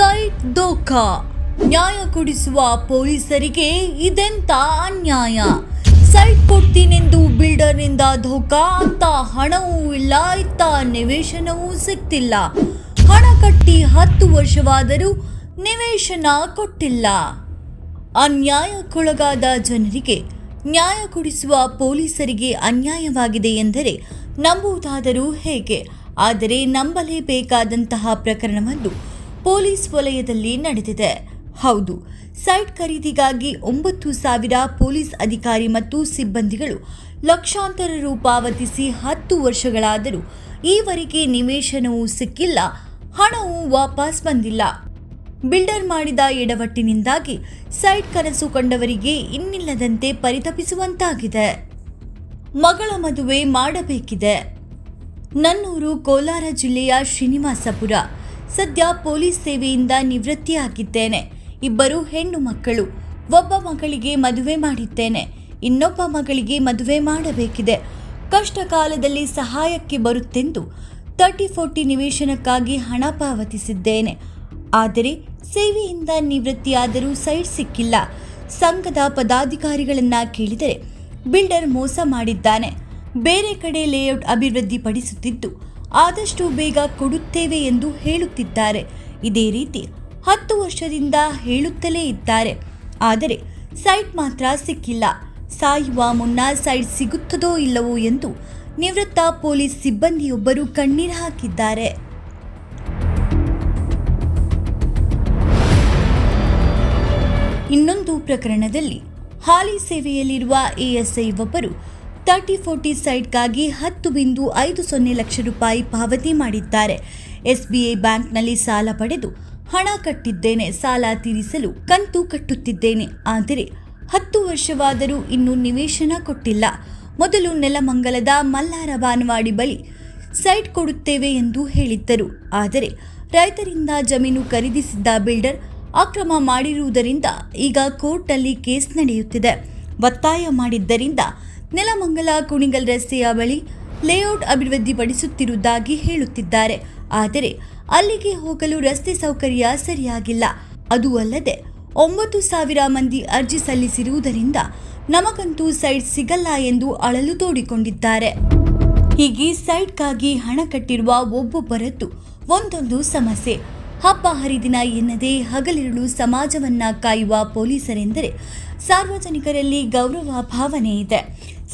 Site ದೋಖಾ ನ್ಯಾಯ ಕೊಡಿಸುವ ಪೊಲೀಸರಿಗೆ ಇದೆಂತ ಅನ್ಯಾಯ? ಸೈಟ್ ಕೊಡ್ತೀನೆಂದು ಬಿಲ್ಡರ್ನಿಂದ ಧೋಖಾ ಅಂತ ಹಣವೂ ಇಲ್ಲ, ಇತ್ತ ನಿವೇಶನವೂ ಸಿಕ್ತಿಲ್ಲ. ಹಣ ಕಟ್ಟಿ ಹತ್ತು ವರ್ಷವಾದರೂ ನಿವೇಶನ ಕೊಟ್ಟಿಲ್ಲ. ಅನ್ಯಾಯಕ್ಕೊಳಗಾದ ಜನರಿಗೆ ನ್ಯಾಯ ಕೊಡಿಸುವ ಪೊಲೀಸರಿಗೆ ಅನ್ಯಾಯವಾಗಿದೆ ಎಂದರೆ ನಂಬುವುದಾದರೂ ಹೇಗೆ? ಆದರೆ ನಂಬಲೇಬೇಕಾದಂತಹ ಪ್ರಕರಣವೊಂದು ಪೊಲೀಸ್ ವಲಯದಲ್ಲಿ ನಡೆದಿದೆ. ಹೌದು, ಸೈಟ್ ಖರೀದಿಗಾಗಿ ಒಂಬತ್ತು ಸಾವಿರ ಪೊಲೀಸ್ ಅಧಿಕಾರಿ ಮತ್ತು ಸಿಬ್ಬಂದಿಗಳು ಲಕ್ಷಾಂತರ ರು ಪಾವತಿಸಿ ಹತ್ತು ವರ್ಷಗಳಾದರೂ ಈವರೆಗೆ ನಿವೇಶನವೂ ಸಿಕ್ಕಿಲ್ಲ, ಹಣವೂ ವಾಪಸ್ ಬಂದಿಲ್ಲ. ಬಿಲ್ಡರ್ ಮಾಡಿದ ಎಡವಟ್ಟಿನಿಂದಾಗಿ ಸೈಟ್ ಕನಸು ಕಂಡವರಿಗೆ ಇನ್ನಿಲ್ಲದಂತೆ ಪರಿತಪಿಸುವಂತಾಗಿದೆ. ಮಗಳ ಮದುವೆ ಮಾಡಬೇಕಿದೆ. ನನ್ನೂರು ಕೋಲಾರ ಜಿಲ್ಲೆಯ ಶ್ರೀನಿವಾಸಪುರ ಸದ್ಯ ಪೊಲೀಸ್ ಸೇವೆಯಿಂದ ನಿವೃತ್ತಿಯಾಗಿದ್ದೇನೆ. ಇಬ್ಬರು ಹೆಣ್ಣು ಮಕ್ಕಳು. ಒಬ್ಬ ಮಗಳಿಗೆ ಮದುವೆ ಮಾಡಿದ್ದೇನೆ. ಇನ್ನೊಬ್ಬ ಮಗಳಿಗೆ ಮದುವೆ ಮಾಡಬೇಕಿದೆ. ಕಷ್ಟ ಕಾಲದಲ್ಲಿ ಸಹಾಯಕ್ಕೆ ಬರುತ್ತೆಂದು ತರ್ಟಿ ಫೋರ್ಟಿ ನಿವೇಶನಕ್ಕಾಗಿ ಹಣ ಪಾವತಿಸಿದ್ದೇನೆ. ಆದರೆ ಸೇವೆಯಿಂದ ನಿವೃತ್ತಿಯಾದರೂ ಸೈಟ್ ಸಿಕ್ಕಿಲ್ಲ. ಸಂಘದ ಪದಾಧಿಕಾರಿಗಳನ್ನು ಕೇಳಿದರೆ ಬಿಲ್ಡರ್ ಮೋಸ ಮಾಡಿದ್ದಾನೆ. ಬೇರೆ ಕಡೆ ಲೇಔಟ್ ಅಭಿವೃದ್ಧಿಪಡಿಸುತ್ತಿದ್ದು ಆದಷ್ಟು ಬೇಗ ಕೊಡುತ್ತೇವೆ ಎಂದು ಹೇಳುತ್ತಿದ್ದಾರೆ. ಇದೇ ರೀತಿ ಹತ್ತು ವರ್ಷದಿಂದ ಹೇಳುತ್ತಲೇ ಇದ್ದಾರೆ. ಆದರೆ ಸೈಟ್ ಮಾತ್ರ ಸಿಕ್ಕಿಲ್ಲ. ಸಾಯುವ ಮುನ್ನ ಸೈಟ್ ಸಿಗುತ್ತದೋ ಇಲ್ಲವೋ ಎಂದು ನಿವೃತ್ತ ಪೊಲೀಸ್ ಸಿಬ್ಬಂದಿಯೊಬ್ಬರು ಕಣ್ಣೀರು ಹಾಕಿದ್ದಾರೆ. ಇನ್ನೊಂದು ಪ್ರಕರಣದಲ್ಲಿ ಹಾಲಿ ಸೇವೆಯಲ್ಲಿರುವ ಎಎಸ್ಐ ಒಬ್ಬರು ತರ್ಟಿ ಫೋರ್ಟಿ ಸೈಟ್ಗಾಗಿ ಹತ್ತು ಬಿಂದು ಐದು ಸೊನ್ನೆ ಲಕ್ಷ ರೂಪಾಯಿ ಪಾವತಿ ಮಾಡಿದ್ದಾರೆ. ಎಸ್ಬಿಐ ಬ್ಯಾಂಕ್ನಲ್ಲಿ ಸಾಲ ಪಡೆದು ಹಣ ಕಟ್ಟಿದ್ದೇನೆ, ಸಾಲ ತೀರಿಸಲು ಕಂತು ಕಟ್ಟುತ್ತಿದ್ದೇನೆ. ಆದರೆ ಹತ್ತು ವರ್ಷವಾದರೂ ಇನ್ನೂ ನಿವೇಶನ ಕೊಟ್ಟಿಲ್ಲ. ಮೊದಲು ನೆಲಮಂಗಲದ ಮಲ್ಲಾರ ಬಾನವಾಡಿ ಬಳಿ ಸೈಟ್ ಕೊಡುತ್ತೇವೆ ಎಂದು ಹೇಳಿದ್ದರು. ಆದರೆ ರೈತರಿಂದ ಜಮೀನು ಖರೀದಿಸಿದ್ದ ಬಿಲ್ಡರ್ ಅಕ್ರಮ ಮಾಡಿರುವುದರಿಂದ ಈಗ ಕೋರ್ಟ್ನಲ್ಲಿ ಕೇಸ್ ನಡೆಯುತ್ತಿದೆ. ಒತ್ತಾಯ ಮಾಡಿದ್ದರಿಂದ ನೆಲಮಂಗಲ ಕುಣಿಗಲ್ ರಸ್ತೆಯ ಬಳಿ ಲೇಔಟ್ ಅಭಿವೃದ್ಧಿಪಡಿಸುತ್ತಿರುವುದಾಗಿ ಹೇಳುತ್ತಿದ್ದಾರೆ. ಆದರೆ ಅಲ್ಲಿಗೆ ಹೋಗಲು ರಸ್ತೆ ಸೌಕರ್ಯ ಸರಿಯಾಗಿಲ್ಲ. ಅದು ಅಲ್ಲದೆ ಒಂಬತ್ತು ಸಾವಿರ ಮಂದಿ ಅರ್ಜಿ ಸಲ್ಲಿಸಿರುವುದರಿಂದ ನಮಗಂತೂ ಸೈಟ್ ಸಿಗಲ್ಲ ಎಂದು ಅಳಲು ತೋಡಿಕೊಂಡಿದ್ದಾರೆ. ಹೀಗೆ ಸೈಟ್ಗಾಗಿ ಹಣ ಕಟ್ಟಿರುವ ಒಬ್ಬೊಬ್ಬರದ್ದು ಒಂದೊಂದು ಸಮಸ್ಯೆ. ಹಬ್ಬ ಹರಿದಿನ ಎನ್ನದೇ ಹಗಲಿರುಳು ಸಮಾಜವನ್ನ ಕಾಯುವ ಪೊಲೀಸರೆಂದರೆ ಸಾರ್ವಜನಿಕರಲ್ಲಿ ಗೌರವ ಭಾವನೆ ಇದೆ.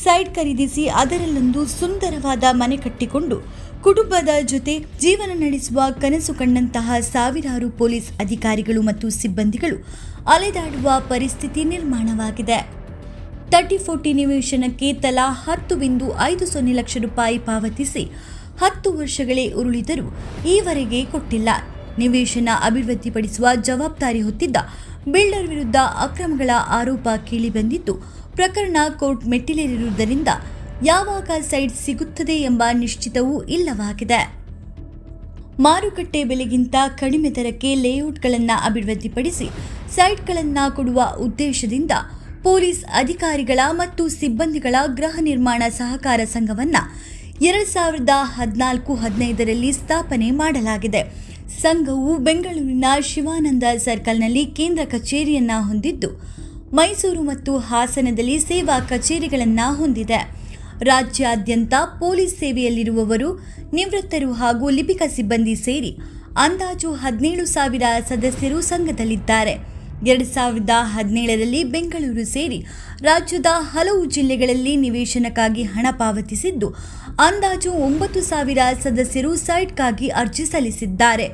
ಸೈಟ್ ಖರೀದಿಸಿ ಅದರಲ್ಲೊಂದು ಸುಂದರವಾದ ಮನೆ ಕಟ್ಟಿಕೊಂಡು ಕುಟುಂಬದ ಜೊತೆ ಜೀವನ ನಡೆಸುವ ಕನಸು ಕಂಡಂತಹ ಸಾವಿರಾರು ಪೊಲೀಸ್ ಅಧಿಕಾರಿಗಳು ಮತ್ತು ಸಿಬ್ಬಂದಿಗಳು ಅಲೆದಾಡುವ ಪರಿಸ್ಥಿತಿ ನಿರ್ಮಾಣವಾಗಿದೆ. ತರ್ಟಿ ಫೋರ್ಟಿ ನಿವೇಶನಕ್ಕೆ ತಲಾ ಹತ್ತು ಬಿಂದು ಐದು ಸೊನ್ನೆ ಲಕ್ಷ ರೂಪಾಯಿ ಪಾವತಿಸಿ ಹತ್ತು ವರ್ಷಗಳೇ ಉರುಳಿದರೂ ಈವರೆಗೆ ಕೊಟ್ಟಿಲ್ಲ. ನಿವೇಶನ ಅಭಿವೃದ್ಧಿಪಡಿಸುವ ಜವಾಬ್ದಾರಿ ಹೊತ್ತಿದ್ದ ಬಿಲ್ಡರ್ ವಿರುದ್ಧ ಅಕ್ರಮಗಳ ಆರೋಪ ಕೇಳಿಬಂದಿದ್ದು ಪ್ರಕರಣ ಕೋರ್ಟ್ ಮೆಟ್ಟಿಲೇರಿರುವುದರಿಂದ ಯಾವಾಗ ಸೈಟ್ ಸಿಗುತ್ತದೆ ಎಂಬ ನಿಶ್ಚಿತವೂ ಇಲ್ಲವಾಗಿದೆ. ಮಾರುಕಟ್ಟೆ ಬೆಲೆಗಿಂತ ಕಡಿಮೆ ದರಕ್ಕೆ ಲೇಔಟ್ಗಳನ್ನು ಅಭಿವೃದ್ಧಿಪಡಿಸಿ ಸೈಟ್ಗಳನ್ನು ಕೊಡುವ ಉದ್ದೇಶದಿಂದ ಪೊಲೀಸ್ ಅಧಿಕಾರಿಗಳ ಮತ್ತು ಸಿಬ್ಬಂದಿಗಳ ಗೃಹ ನಿರ್ಮಾಣ ಸಹಕಾರ ಸಂಘವನ್ನು ಎರಡು ಸಾವಿರದ ಹದಿನಾಲ್ಕು ಹದಿನೈದರಲ್ಲಿ ಸ್ಥಾಪನೆ ಮಾಡಲಾಗಿದೆ. ಸಂಘವು ಬೆಂಗಳೂರಿನ ಶಿವಾನಂದ ಸರ್ಕಲ್ನಲ್ಲಿ ಕೇಂದ್ರ ಕಚೇರಿಯನ್ನು ಹೊಂದಿದ್ದು ಮೈಸೂರು ಮತ್ತು ಹಾಸನದಲ್ಲಿ ಸೇವಾ ಕಚೇರಿಗಳನ್ನು ಹೊಂದಿದೆ. ರಾಜ್ಯಾದ್ಯಂತ ಪೊಲೀಸ್ ಸೇವೆಯಲ್ಲಿರುವವರು, ನಿವೃತ್ತರು ಹಾಗೂ ಲಿಪಿಕ ಸಿಬ್ಬಂದಿ ಸೇರಿ ಅಂದಾಜು ಹದಿನೇಳು ಸಾವಿರ ಸದಸ್ಯರು ಸಂಘದಲ್ಲಿದ್ದಾರೆ. ಎರಡು ಸಾವಿರದ ಹದಿನೇಳರಲ್ಲಿ ಬೆಂಗಳೂರು ಸೇರಿ ರಾಜ್ಯದ ಹಲವು ಜಿಲ್ಲೆಗಳಲ್ಲಿ ನಿವೇಶನಕ್ಕಾಗಿ ಹಣ ಪಾವತಿಸಿದ್ದು, ಅಂದಾಜು ಒಂಬತ್ತು ಸಾವಿರ ಸದಸ್ಯರು ಸೈಟ್ಗಾಗಿ ಅರ್ಜಿ ಸಲ್ಲಿಸಿದ್ದಾರೆ.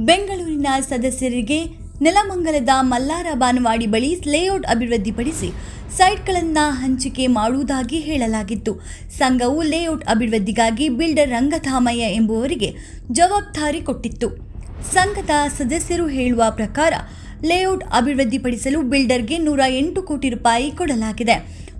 ಬೆಂಗಳೂರಿನ ಸದಸ್ಯರಿಗೆ ನೆಲಮಂಗಲದ ಮಲ್ಲಾರ ಬಾನವಾಡಿ ಬಳಿ ಲೇಔಟ್ ಅಭಿವೃದ್ಧಿಪಡಿಸಿ ಸೈಟ್ಗಳನ್ನು ಹಂಚಿಕೆ ಮಾಡುವುದಾಗಿ ಹೇಳಲಾಗಿತ್ತು. ಸಂಘವು ಲೇಔಟ್ ಅಭಿವೃದ್ಧಿಗಾಗಿ ಬಿಲ್ಡರ್ ರಂಗಧಾಮಯ್ಯ ಎಂಬುವರಿಗೆ ಜವಾಬ್ದಾರಿ ಕೊಟ್ಟಿತ್ತು. ಸಂಘದ ಸದಸ್ಯರು ಹೇಳುವ ಪ್ರಕಾರ ಲೇಔಟ್ ಅಭಿವೃದ್ಧಿಪಡಿಸಲು ಬಿಲ್ಡರ್ಗೆ ನೂರ ಎಂಟು ಕೋಟಿ ರೂಪಾಯಿ ಕೊಡಲಾಗಿದೆ.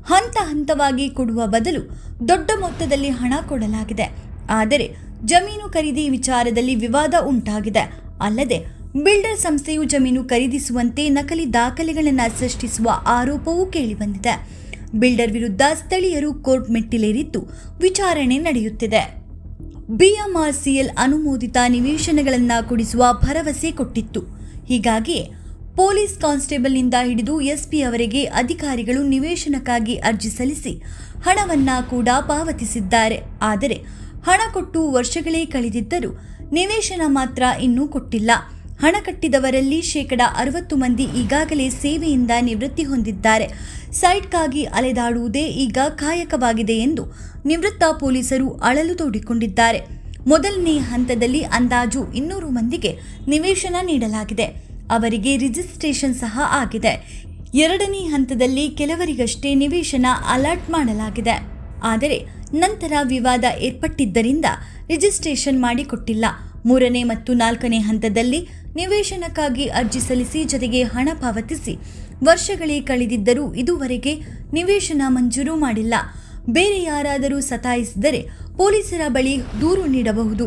ಹಂತ ಹಂತವಾಗಿ ಕೊಡುವ ಬದಲು ದೊಡ್ಡ ಮೊತ್ತದಲ್ಲಿ ಹಣ ಕೊಡಲಾಗಿದೆ. ಆದರೆ ಜಮೀನು ಖರೀದಿ ವಿಚಾರದಲ್ಲಿ ವಿವಾದ ಉಂಟಾಗಿದೆ. ಅಲ್ಲದೆ ಬಿಲ್ಡರ್ ಸಂಸ್ಥೆಯು ಜಮೀನು ಖರೀದಿಸುವಂತೆ ನಕಲಿ ದಾಖಲೆಗಳನ್ನು ಸೃಷ್ಟಿಸುವ ಆರೋಪವೂ ಕೇಳಿಬಂದಿದೆ. ಬಿಲ್ಡರ್ ವಿರುದ್ಧ ಸ್ಥಳೀಯರು ಕೋರ್ಟ್ ಮೆಟ್ಟಿಲೇರಿದ್ದು ವಿಚಾರಣೆ ನಡೆಯುತ್ತಿದೆ. ಬಿಎಂಆರ್ಸಿಎಲ್ ಅನುಮೋದಿತ ನಿವೇಶನಗಳನ್ನು ಕೊಡಿಸುವ ಭರವಸೆ ಕೊಟ್ಟಿತ್ತು. ಹೀಗಾಗಿ ಪೊಲೀಸ್ ಕಾನ್ಸ್ಟೇಬಲ್ನಿಂದ ಹಿಡಿದು ಎಸ್ಪಿ ಅವರಿಗೆ ಅಧಿಕಾರಿಗಳು ನಿವೇಶನಕ್ಕಾಗಿ ಅರ್ಜಿ ಸಲ್ಲಿಸಿ ಹಣವನ್ನ ಕೂಡ ಪಾವತಿಸಿದ್ದಾರೆ. ಆದರೆ ಹಣ ಕೊಟ್ಟು ವರ್ಷಗಳೇ ಕಳೆದಿದ್ದರೂ ನಿವೇಶನ ಮಾತ್ರ ಇನ್ನೂ ಕೊಟ್ಟಿಲ್ಲ. ಹಣ ಕಟ್ಟಿದವರಲ್ಲಿ ಶೇಕಡ ಅರವತ್ತು ಮಂದಿ ಈಗಾಗಲೇ ಸೇವೆಯಿಂದ ನಿವೃತ್ತಿ ಹೊಂದಿದ್ದಾರೆ. ಸೈಟ್ಗಾಗಿ ಅಲೆದಾಡುವುದೇ ಈಗ ಕಾಯಕವಾಗಿದೆ ಎಂದು ನಿವೃತ್ತ ಪೊಲೀಸರು ಅಳಲು ತೋಡಿಕೊಂಡಿದ್ದಾರೆ. ಮೊದಲನೇ ಹಂತದಲ್ಲಿ ಅಂದಾಜು ಇನ್ನೂರು ಮಂದಿಗೆ ನಿವೇಶನ ನೀಡಲಾಗಿದೆ. ಅವರಿಗೆ ರಿಜಿಸ್ಟ್ರೇಷನ್ ಸಹ ಆಗಿದೆ. ಎರಡನೇ ಹಂತದಲ್ಲಿ ಕೆಲವರಿಗಷ್ಟೇ ನಿವೇಶನ ಅಲರ್ಟ್ ಮಾಡಲಾಗಿದೆ. ಆದರೆ ನಂತರ ವಿವಾದ ಏರ್ಪಟ್ಟಿದ್ದರಿಂದ ರಿಜಿಸ್ಟ್ರೇಷನ್ ಮಾಡಿಕೊಟ್ಟಿಲ್ಲ. ಮೂರನೇ ಮತ್ತು ನಾಲ್ಕನೇ ಹಂತದಲ್ಲಿ ನಿವೇಶನಕ್ಕಾಗಿ ಅರ್ಜಿ ಸಲ್ಲಿಸಿ ಜೊತೆಗೆ ಹಣ ಪಾವತಿಸಿ. ವರ್ಷಗಳೇ ಕಳೆದಿದ್ದರೂ ಇದುವರೆಗೆ ನಿವೇಶನ ಮಂಜೂರು ಮಾಡಿಲ್ಲ. ಬೇರೆ ಯಾರಾದರೂ ಸತಾಯಿಸಿದರೆ ಪೊಲೀಸರ ಬಳಿ ದೂರು ನೀಡಬಹುದು.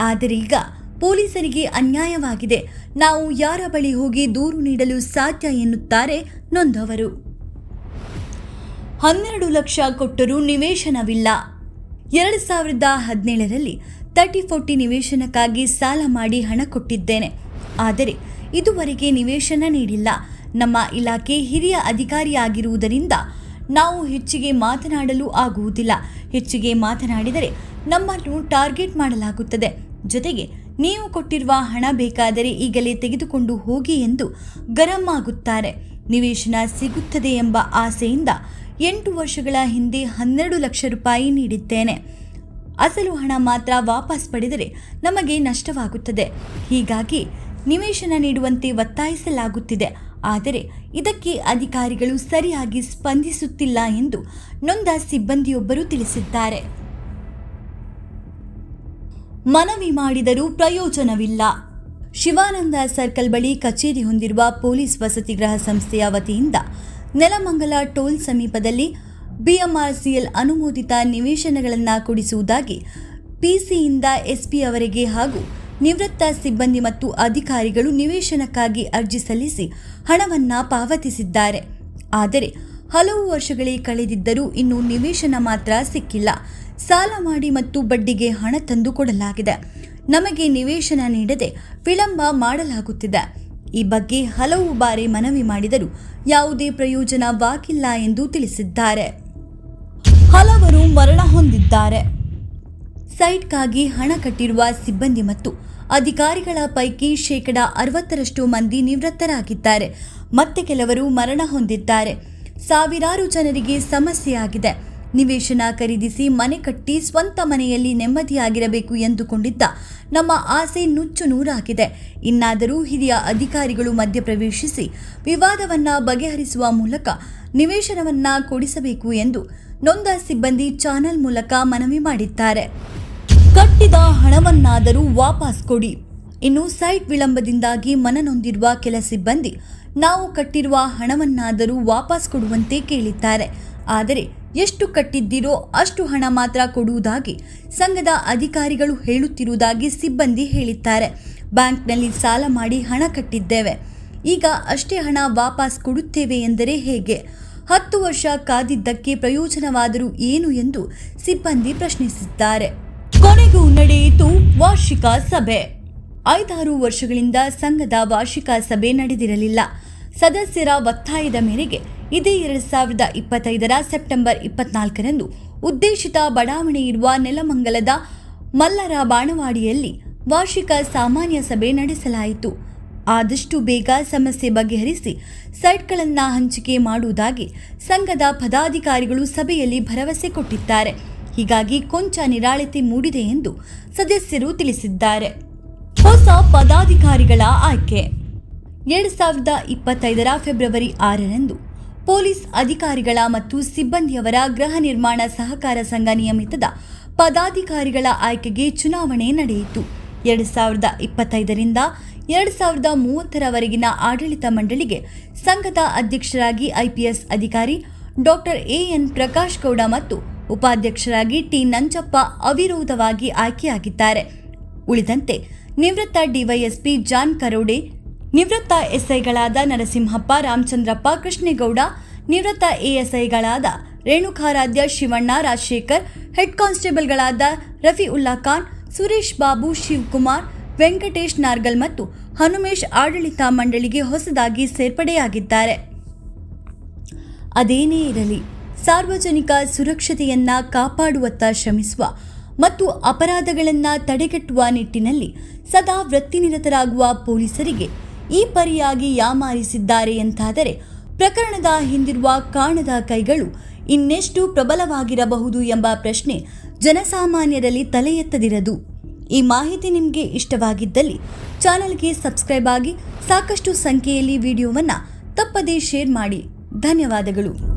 ಆದರೆ ಈಗ ಪೊಲೀಸರಿಗೆ ಅನ್ಯಾಯವಾಗಿದೆ. ನಾವು ಯಾರ ಬಳಿ ಹೋಗಿ ದೂರು ನೀಡಲು ಸಾಧ್ಯ ಎನ್ನುತ್ತಾರೆ ನೊಂದವರು. ಹನ್ನೆರಡು ಲಕ್ಷ ಕೊಟ್ಟರೂ ನಿವೇಶನವಿಲ್ಲ. ಎರಡು ಸಾವಿರದ ಹದಿನೇಳರಲ್ಲಿ ತರ್ಟಿ ಫೋರ್ಟಿ ನಿವೇಶನಕ್ಕಾಗಿ ಸಾಲ ಮಾಡಿ ಹಣ ಕೊಟ್ಟಿದ್ದೇನೆ. ಆದರೆ ಇದುವರೆಗೆ ನಿವೇಶನ ನೀಡಿಲ್ಲ. ನಮ್ಮ ಇಲಾಖೆ ಹಿರಿಯ ಅಧಿಕಾರಿಯಾಗಿರುವುದರಿಂದ ನಾವು ಹೆಚ್ಚಿಗೆ ಮಾತನಾಡಲು ಆಗುವುದಿಲ್ಲ. ಹೆಚ್ಚಿಗೆ ಮಾತನಾಡಿದರೆ ನಮ್ಮನ್ನು ಟಾರ್ಗೆಟ್ ಮಾಡಲಾಗುತ್ತದೆ. ಜೊತೆಗೆ ನೀವು ಕೊಟ್ಟಿರುವ ಹಣ ಬೇಕಾದರೆ ಈಗಲೇ ತೆಗೆದುಕೊಂಡು ಹೋಗಿ ಎಂದು ಗರಂ ಆಗುತ್ತಾರೆ. ನಿವೇಶನ ಸಿಗುತ್ತದೆ ಎಂಬ ಆಸೆಯಿಂದ ಎಂಟು ವರ್ಷಗಳ ಹಿಂದೆ ಹನ್ನೆರಡು ಲಕ್ಷ ರೂಪಾಯಿ ನೀಡಿದ್ದೇನೆ. ಅಸಲು ಹಣ ಮಾತ್ರ ವಾಪಸ್ ಪಡೆದರೆ ನಮಗೆ ನಷ್ಟವಾಗುತ್ತದೆ. ಹೀಗಾಗಿ ನಿವೇಶನ ನೀಡುವಂತೆ ಒತ್ತಾಯಿಸಲಾಗುತ್ತಿದೆ. ಆದರೆ ಇದಕ್ಕೆ ಅಧಿಕಾರಿಗಳು ಸರಿಯಾಗಿ ಸ್ಪಂದಿಸುತ್ತಿಲ್ಲ ಎಂದು ನೊಂದ ಸಿಬ್ಬಂದಿಯೊಬ್ಬರು ತಿಳಿಸಿದ್ದಾರೆ. ಮನವಿ ಮಾಡಿದರೂ ಪ್ರಯೋಜನವಿಲ್ಲ. ಶಿವಾನಂದ ಸರ್ಕಲ್ ಬಳಿ ಕಚೇರಿ ಹೊಂದಿರುವ ಪೊಲೀಸ್ ವಸತಿ ಗೃಹ ಸಂಸ್ಥೆಯ ವತಿಯಿಂದ ನೆಲಮಂಗಲ ಟೋಲ್ ಸಮೀಪದಲ್ಲಿ ಬಿಎಂಆರ್ಸಿಎಲ್ ಅನುಮೋದಿತ ನಿವೇಶನಗಳನ್ನು ಕೊಡಿಸುವುದಾಗಿ ಪಿಸಿಯಿಂದ ಎಸ್ಪಿ ಅವರಿಗೆ ಹಾಗೂ ನಿವೃತ್ತ ಸಿಬ್ಬಂದಿ ಮತ್ತು ಅಧಿಕಾರಿಗಳು ನಿವೇಶನಕ್ಕಾಗಿ ಅರ್ಜಿ ಸಲ್ಲಿಸಿ ಹಣವನ್ನು ಪಾವತಿಸಿದ್ದಾರೆ. ಆದರೆ ಹಲವು ವರ್ಷಗಳೇ ಕಳೆದಿದ್ದರೂ ಇನ್ನೂ ನಿವೇಶನ ಮಾತ್ರ ಸಿಕ್ಕಿಲ್ಲ. ಸಾಲ ಮಾಡಿ ಮತ್ತು ಬಡ್ಡಿಗೆ ಹಣ ತಂದು ಕೊಡಲಾಗಿದೆ. ನಮಗೆ ನಿವೇಶನ ನೀಡದೆ ವಿಳಂಬ ಮಾಡಲಾಗುತ್ತಿದೆ. ಈ ಬಗ್ಗೆ ಹಲವು ಬಾರಿ ಮನವಿ ಮಾಡಿದರೂ ಯಾವುದೇ ಪ್ರಯೋಜನವಾಗಿಲ್ಲ ಎಂದು ತಿಳಿಸಿದ್ದಾರೆ. ಹಲವರು ಮರಣ ಹೊಂದಿದ್ದಾರೆ. ಸೈಟ್ಗಾಗಿ ಹಣ ಕಟ್ಟಿರುವ ಸಿಬ್ಬಂದಿ ಮತ್ತು ಅಧಿಕಾರಿಗಳ ಪೈಕಿ ಶೇಕಡ ಅರವತ್ತರಷ್ಟು ಮಂದಿ ನಿವೃತ್ತರಾಗಿದ್ದಾರೆ. ಮತ್ತೆ ಕೆಲವರು ಮರಣ ಹೊಂದಿದ್ದಾರೆ. ಸಾವಿರಾರು ಜನರಿಗೆ ಸಮಸ್ಯೆಯಾಗಿದೆ. ನಿವೇಶನ ಖರೀದಿಸಿ ಮನೆ ಕಟ್ಟಿ ಸ್ವಂತ ಮನೆಯಲ್ಲಿ ನೆಮ್ಮದಿಯಾಗಿರಬೇಕು ಎಂದುಕೊಂಡಿದ್ದ ನಮ್ಮ ಆಸೆ ನುಚ್ಚು ನೂರಾಗಿದೆ. ಇನ್ನಾದರೂ ಹಿರಿಯ ಅಧಿಕಾರಿಗಳು ಮಧ್ಯಪ್ರವೇಶಿಸಿ ವಿವಾದವನ್ನ ಬಗೆಹರಿಸುವ ಮೂಲಕ ನಿವೇಶನವನ್ನು ಕೊಡಿಸಬೇಕು ಎಂದು ನೊಂದ ಸಿಬ್ಬಂದಿ ಚಾನೆಲ್ ಮೂಲಕ ಮನವಿ ಮಾಡಿದ್ದಾರೆ. ಕಟ್ಟಿದ ಹಣವನ್ನಾದರೂ ವಾಪಸ್ ಕೊಡಿ. ಇನ್ನು ಸೈಟ್ ವಿಳಂಬದಿಂದಾಗಿ ಮನನೊಂದಿರುವ ಕೆಲ ಸಿಬ್ಬಂದಿ ನಾವು ಕಟ್ಟಿರುವ ಹಣವನ್ನಾದರೂ ವಾಪಸ್ ಕೊಡುವಂತೆ ಕೇಳಿದ್ದಾರೆ. ಆದರೆ ಎಷ್ಟು ಕಟ್ಟಿದ್ದೀರೋ ಅಷ್ಟು ಹಣ ಮಾತ್ರ ಕೊಡುವುದಾಗಿ ಸಂಘದ ಅಧಿಕಾರಿಗಳು ಹೇಳುತ್ತಿರುವುದಾಗಿ ಸಿಬ್ಬಂದಿ ಹೇಳಿದ್ದಾರೆ. ಬ್ಯಾಂಕ್ನಲ್ಲಿ ಸಾಲ ಮಾಡಿ ಹಣ ಕಟ್ಟಿದ್ದೇವೆ. ಈಗ ಅಷ್ಟೇ ಹಣ ವಾಪಸ್ ಕೊಡುತ್ತೇವೆ ಎಂದರೆ ಹೇಗೆ? ಹತ್ತು ವರ್ಷ ಕಾದಿದ್ದಕ್ಕೆ ಪ್ರಯೋಜನವಾದರೂ ಏನು ಎಂದು ಸಿಬ್ಬಂದಿ ಪ್ರಶ್ನಿಸಿದ್ದಾರೆ. ಕೊನೆಗೂ ನಡೆಯಿತು ವಾರ್ಷಿಕ ಸಭೆ. ಐದಾರು ವರ್ಷಗಳಿಂದ ಸಂಘದ ವಾರ್ಷಿಕ ಸಭೆ ನಡೆದಿರಲಿಲ್ಲ. ಸದಸ್ಯರ ಒತ್ತಾಯದ ಮೇರೆಗೆ ಇದೇ ಎರಡು ಸಾವಿರದ ಇಪ್ಪತ್ತೈದರ ಸೆಪ್ಟೆಂಬರ್ ಇಪ್ಪತ್ನಾಲ್ಕರಂದು ಉದ್ದೇಶಿತ ಬಡಾವಣೆ ಇರುವ ನೆಲಮಂಗಲದ ಮಲ್ಲರ ಬಾಣವಾಡಿಯಲ್ಲಿ ವಾರ್ಷಿಕ ಸಾಮಾನ್ಯ ಸಭೆ ನಡೆಸಲಾಯಿತು. ಆದಷ್ಟು ಬೇಗ ಸಮಸ್ಯೆ ಬಗೆಹರಿಸಿ ಸೈಟ್ಗಳನ್ನು ಹಂಚಿಕೆ ಮಾಡುವುದಾಗಿ ಸಂಘದ ಪದಾಧಿಕಾರಿಗಳು ಸಭೆಯಲ್ಲಿ ಭರವಸೆ ಕೊಟ್ಟಿದ್ದಾರೆ. ಹೀಗಾಗಿ ಕೊಂಚ ನಿರಾಳತೆ ಮೂಡಿದೆ ಎಂದು ಸದಸ್ಯರು ತಿಳಿಸಿದ್ದಾರೆ. ಹೊಸ ಪದಾಧಿಕಾರಿಗಳ ಆಯ್ಕೆ. ಎರಡು ಸಾವಿರದ ಇಪ್ಪತ್ತೈದರ ಫೆಬ್ರವರಿ ಆರರಂದು ಪೊಲೀಸ್ ಅಧಿಕಾರಿಗಳ ಮತ್ತು ಸಿಬ್ಬಂದಿಯವರ ಗೃಹ ನಿರ್ಮಾಣ ಸಹಕಾರ ಸಂಘ ನಿಯಮಿತದ ಪದಾಧಿಕಾರಿಗಳ ಆಯ್ಕೆಗೆ ಚುನಾವಣೆ ನಡೆಯಿತು. ಎರಡು ಸಾವಿರದ ಇಪ್ಪತ್ತೈದರಿಂದ ಎರಡು ಸಾವಿರದ ಮೂವತ್ತರವರೆಗಿನ ಆಡಳಿತ ಮಂಡಳಿಗೆ ಸಂಘದ ಅಧ್ಯಕ್ಷರಾಗಿ ಐಪಿಎಸ್ ಅಧಿಕಾರಿ ಡಾಕ್ಟರ್ ಎಎನ್ ಪ್ರಕಾಶ್ ಗೌಡ ಮತ್ತು ಉಪಾಧ್ಯಕ್ಷರಾಗಿ ಟಿ ನಂಜಪ್ಪ ಅವಿರೋಧವಾಗಿ ಆಯ್ಕೆಯಾಗಿದ್ದಾರೆ. ಉಳಿದಂತೆ ನಿವೃತ್ತ ಡಿವೈಎಸ್ಪಿ ಜಾನ್ ಕರೋಡೆ, ನಿವೃತ್ತ ಎಸ್ಐಗಳಾದ ನರಸಿಂಹಪ್ಪ, ರಾಮಚಂದ್ರಪ್ಪ, ಕೃಷ್ಣೇಗೌಡ, ನಿವೃತ್ತ ಎಎಸ್ಐಗಳಾದ ರೇಣುಕಾರಾಧ್ಯ, ಶಿವಣ್ಣ, ರಾಜಶೇಖರ್, ಹೆಡ್ ಕಾನ್ಸ್ಟೇಬಲ್ಗಳಾದ ರಫಿ ಉಲ್ಲಾ ಖಾನ್, ಸುರೇಶ್ ಬಾಬು, ಶಿವಕುಮಾರ್ ವೆಂಕಟೇಶ್ ನಾರ್ಗಲ್ ಮತ್ತು ಹನುಮೇಶ್ ಆಡಳಿತ ಮಂಡಳಿಗೆ ಹೊಸದಾಗಿ ಸೇರ್ಪಡೆಯಾಗಿದ್ದಾರೆ. ಅದೇನೇ ಇರಲಿ, ಸಾರ್ವಜನಿಕ ಸುರಕ್ಷತೆಯನ್ನ ಕಾಪಾಡುವತ್ತ ಶ್ರಮಿಸುವ ಮತ್ತು ಅಪರಾಧಗಳನ್ನು ತಡೆಗಟ್ಟುವ ನಿಟ್ಟಿನಲ್ಲಿ ಸದಾ ವೃತ್ತಿನಿರತರಾಗುವ ಪೊಲೀಸರಿಗೆ ಈ ಪರಿಯಾಗಿ ಯಾಮಾರಿಸಿದ್ದಾರೆ ಎಂತಾದರೆ ಪ್ರಕರಣದ ಹಿಂದಿರುವ ಕಾಣದ ಕೈಗಳು ಇನ್ನೆಷ್ಟು ಪ್ರಬಲವಾಗಿರಬಹುದು ಎಂಬ ಪ್ರಶ್ನೆ ಜನಸಾಮಾನ್ಯರಲ್ಲಿ ತಲೆ ಎತ್ತದಿರದು ಈ ಮಾಹಿತಿ ನಿಮಗೆ ಇಷ್ಟವಾಗಿದ್ದಲ್ಲಿ ಚಾನಲ್ಗೆ ಸಬ್ಸ್ಕ್ರೈಬ್ ಆಗಿ ಸಾಕಷ್ಟು ಸಂಖ್ಯೆಯಲ್ಲಿ ವಿಡಿಯೋವನ್ನು ತಪ್ಪದೇ ಶೇರ್ ಮಾಡಿ. ಧನ್ಯವಾದಗಳು.